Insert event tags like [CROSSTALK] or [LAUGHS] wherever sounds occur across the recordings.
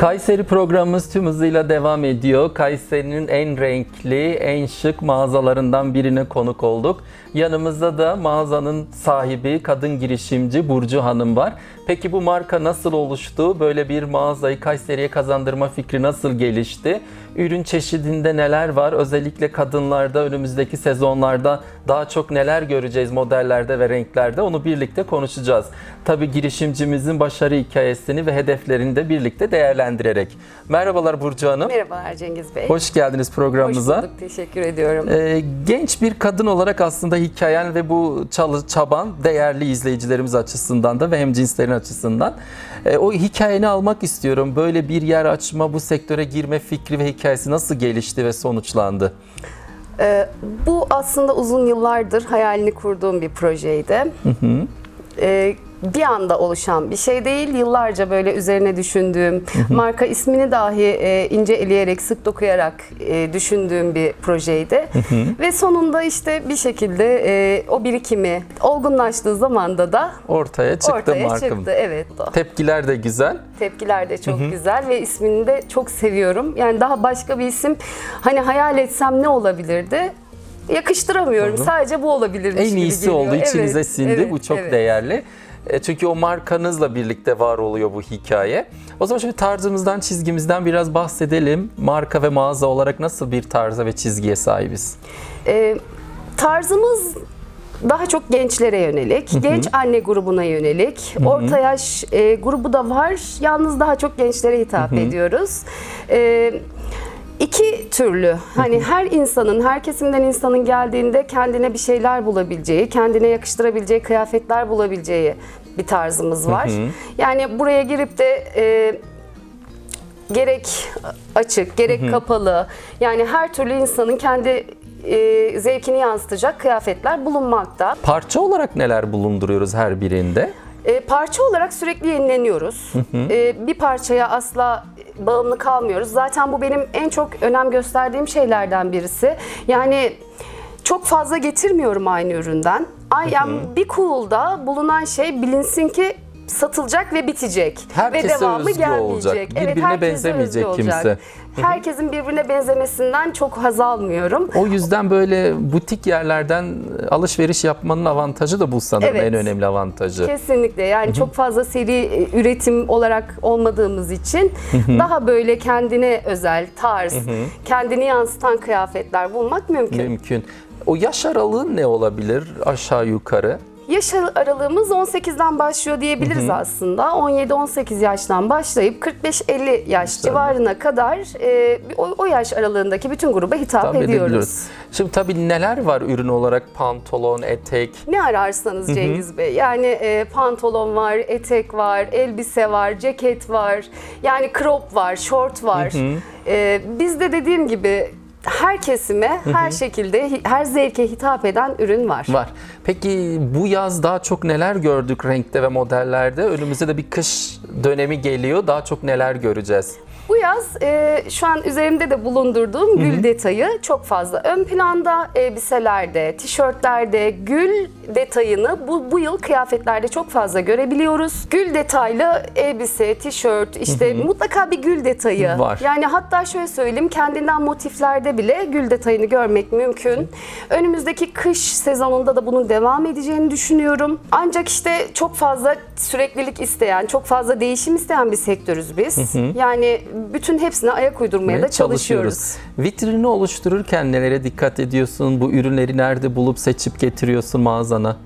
Kayseri programımız tüm hızıyla devam ediyor. Kayseri'nin en renkli, en şık mağazalarından birine konuk olduk. Yanımızda da mağazanın sahibi, kadın girişimci Burcu Hanım var. Peki bu marka nasıl oluştu? Böyle bir mağazayı Kayseri'ye kazandırma fikri nasıl gelişti? Ürün çeşidinde neler var? Özellikle kadınlarda önümüzdeki sezonlarda daha çok neler göreceğiz modellerde ve renklerde? Onu birlikte konuşacağız. Tabii girişimcimizin başarı hikayesini ve hedeflerini de birlikte değerlendirerek. Merhabalar Burcu Hanım. Merhabalar Cengiz Bey. Hoş geldiniz Hoş programımıza. bulduk, teşekkür ediyorum. Ee, genç bir kadın olarak aslında hikayen ve bu çaban değerli izleyicilerimiz açısından da ve hem cinslerin açısından. Ee, o hikayeni almak istiyorum. Böyle bir yer açma, bu sektöre girme fikri ve hikayesi nasıl gelişti ve sonuçlandı? Ee, bu aslında uzun yıllardır hayalini kurduğum bir projeydi. Ee, bir anda oluşan bir şey değil. Yıllarca böyle üzerine düşündüğüm, marka ismini dahi e, ince eleyerek, sık dokuyarak e, düşündüğüm bir projeydi. Ve sonunda işte bir şekilde e, o birikimi olgunlaştığı zamanda da Ortaya çıktı ortaya markam. çıktı. Evet. Tepkiler de güzel. Tepkiler de çok güzel ve ismini de çok seviyorum. Yani daha başka bir isim hani hayal etsem ne olabilirdi? Yakıştıramıyorum. Sadece bu olabilirmiş En gibi iyisi geliyor. oldu, içinize Evet, sindi. evet, bu çok evet. değerli. E, Çünkü o markanızla birlikte var oluyor bu hikaye. O zaman şimdi tarzımızdan, çizgimizden biraz bahsedelim. Marka ve mağaza olarak nasıl bir tarza ve çizgiye sahibiz? Ee, tarzımız daha çok gençlere yönelik, genç anne grubuna yönelik, orta yaş e, grubu da var. Yalnız daha çok gençlere hitap ediyoruz. Ee, İki türlü hani her insanın her kesimden insanın geldiğinde kendine bir şeyler bulabileceği, kendine yakıştırabileceği kıyafetler bulabileceği bir tarzımız var. Yani buraya girip de e, gerek açık, gerek kapalı yani her türlü insanın kendi e, zevkini yansıtacak kıyafetler bulunmakta. Parça olarak neler bulunduruyoruz her birinde? E, parça olarak sürekli yenileniyoruz. E, bir parçaya asla bağımlı kalmıyoruz. Zaten bu benim en çok önem gösterdiğim şeylerden birisi. Yani çok fazla getirmiyorum aynı üründen. Ay, yani bir cool'da bulunan şey bilinsin ki satılacak ve bitecek. Herkese ve devamı özgü gelmeyecek. olacak. Birbirine herkese benzemeyecek özgü olacak. kimse. [LAUGHS] Herkesin birbirine benzemesinden çok haz almıyorum. O yüzden böyle butik yerlerden alışveriş yapmanın avantajı da bu sanırım Evet. en önemli avantajı. Kesinlikle yani çok fazla seri e, üretim olarak olmadığımız için daha böyle kendine özel tarz, kendini yansıtan kıyafetler bulmak mümkün. Mümkün. O yaş aralığı ne olabilir aşağı yukarı? Yaş aralığımız 18'den başlıyor diyebiliriz aslında. 17-18 yaştan başlayıp 45-50 yaş civarına kadar e, o, o yaş aralığındaki bütün gruba hitap Tahmin ediyoruz. Şimdi tabii neler var ürün olarak? Pantolon, etek, Ne ararsanız Cengiz Bey. Yani e, pantolon var, etek var, elbise var, ceket var. Yani crop var, short var. E, bizde dediğim gibi her kesime, her şekilde, her zevke hitap eden ürün var. var. Peki bu yaz daha çok neler gördük renkte ve modellerde? Önümüzde de bir kış dönemi geliyor. Daha çok neler göreceğiz? Bu yaz e, şu an üzerimde de bulundurduğum gül detayı çok fazla ön planda elbiselerde, tişörtlerde gül detayını bu, bu yıl kıyafetlerde çok fazla görebiliyoruz. Gül detaylı elbise, tişört işte mutlaka bir gül detayı. Var. Yani hatta şöyle söyleyeyim kendinden motiflerde bile gül detayını görmek mümkün. Önümüzdeki kış sezonunda da bunun devam edeceğini düşünüyorum. Ancak işte çok fazla süreklilik isteyen, çok fazla değişim isteyen bir sektörüz biz. Yani bütün hepsine ayak uydurmaya da çalışıyoruz. Vitrini oluştururken nelere dikkat ediyorsun? Bu ürünleri nerede bulup seçip getiriyorsun mağazana?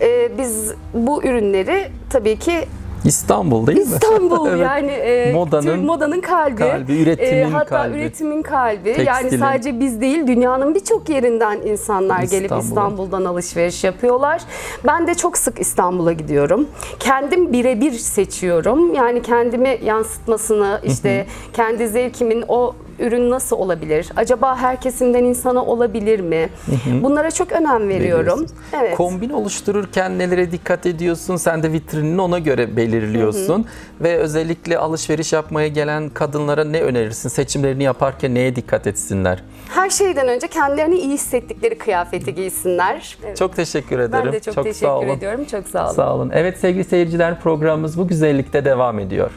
Ee, biz bu ürünleri tabii ki İstanbul değil mi? İstanbul [LAUGHS] Evet. yani e, Modanın Türk modanın kalbi, kalbi, üretimin hatta kalbi. üretimin kalbi. Yani Tekstilin. sadece biz değil dünyanın birçok yerinden insanlar gelip İstanbul'a. İstanbul'dan alışveriş yapıyorlar. Ben de çok sık İstanbul'a gidiyorum. Kendim birebir seçiyorum. Yani kendimi yansıtmasını işte kendi zevkimin o ürün nasıl olabilir? Acaba her kesimden insana olabilir mi? Bunlara çok önem veriyorum. Evet. Kombin oluştururken nelere dikkat ediyorsun? Sen de vitrinini ona göre belirliyorsun. Ve özellikle alışveriş yapmaya gelen kadınlara ne önerirsin? Seçimlerini yaparken neye dikkat etsinler? Her şeyden önce kendilerini iyi hissettikleri kıyafeti giysinler. Evet. Çok teşekkür ederim. ben de çok, sağ teşekkür olun. ediyorum. Çok sağ olun. Sağ olun. Evet sevgili seyirciler programımız bu güzellikte devam ediyor.